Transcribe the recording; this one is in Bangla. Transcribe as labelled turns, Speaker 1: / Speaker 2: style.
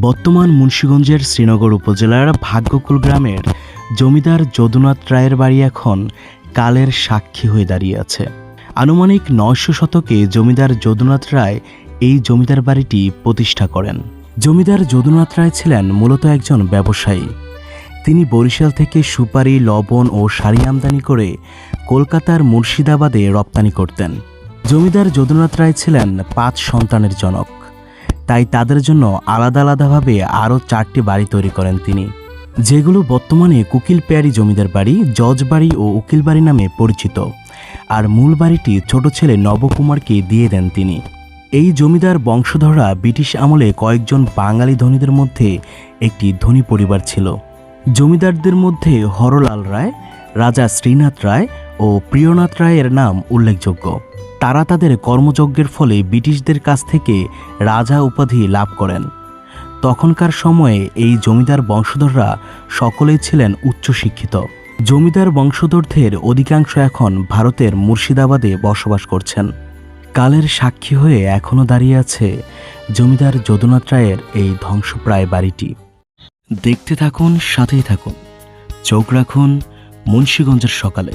Speaker 1: বর্তমান মুন্সীগঞ্জের শ্রীনগর উপজেলার ভাগ্যকুল গ্রামের জমিদার যদুনাথ রায়ের বাড়ি এখন কালের সাক্ষী হয়ে দাঁড়িয়ে আছে। আনুমানিক নয়শো শতকে জমিদার যদুনাথ রায় এই জমিদার বাড়িটি প্রতিষ্ঠা করেন। জমিদার যদুনাথ রায় ছিলেন মূলত একজন ব্যবসায়ী। তিনি বরিশাল থেকে সুপারি, লবণ ও শাড়ি আমদানি করে কলকাতার মুর্শিদাবাদে রপ্তানি করতেন। জমিদার যদুনাথ রায় ছিলেন পাঁচ সন্তানের জনক। তাই তাদের জন্য আলাদা আলাদাভাবে আরও চারটি বাড়ি তৈরি করেন তিনি, যেগুলো বর্তমানে কুকিল পেয়ারি জমিদার বাড়ি, জজ বাড়ি ও উকিল বাড়ি নামে পরিচিত। আর মূল বাড়িটি ছোট ছেলে নবকুমারকে দিয়ে দেন তিনি। এই জমিদার বংশধররা ব্রিটিশ আমলে কয়েকজন বাঙালি ধনীদের মধ্যে একটি ধনী পরিবার ছিল। জমিদারদের মধ্যে হরলাল রায়, রাজা শ্রীনাথ রায় ও প্রিয়নাথ রায়ের নাম উল্লেখযোগ্য। তারা তাদের কর্মযজ্ঞের ফলে ব্রিটিশদের কাছ থেকে রাজা উপাধি লাভ করেন। তখনকার সময়ে এই জমিদার বংশধররা সকলেই ছিলেন উচ্চশিক্ষিত। জমিদার বংশধরদের অধিকাংশ এখন ভারতের মুর্শিদাবাদে বসবাস করছেন। কালের সাক্ষী হয়ে এখনও দাঁড়িয়ে আছে জমিদার যদুনাথ রায়ের এই ধ্বংসপ্রায় বাড়িটি। দেখতে থাকুন, সাথেই থাকুন। চোখ রাখুন মুন্সীগঞ্জের সকালে।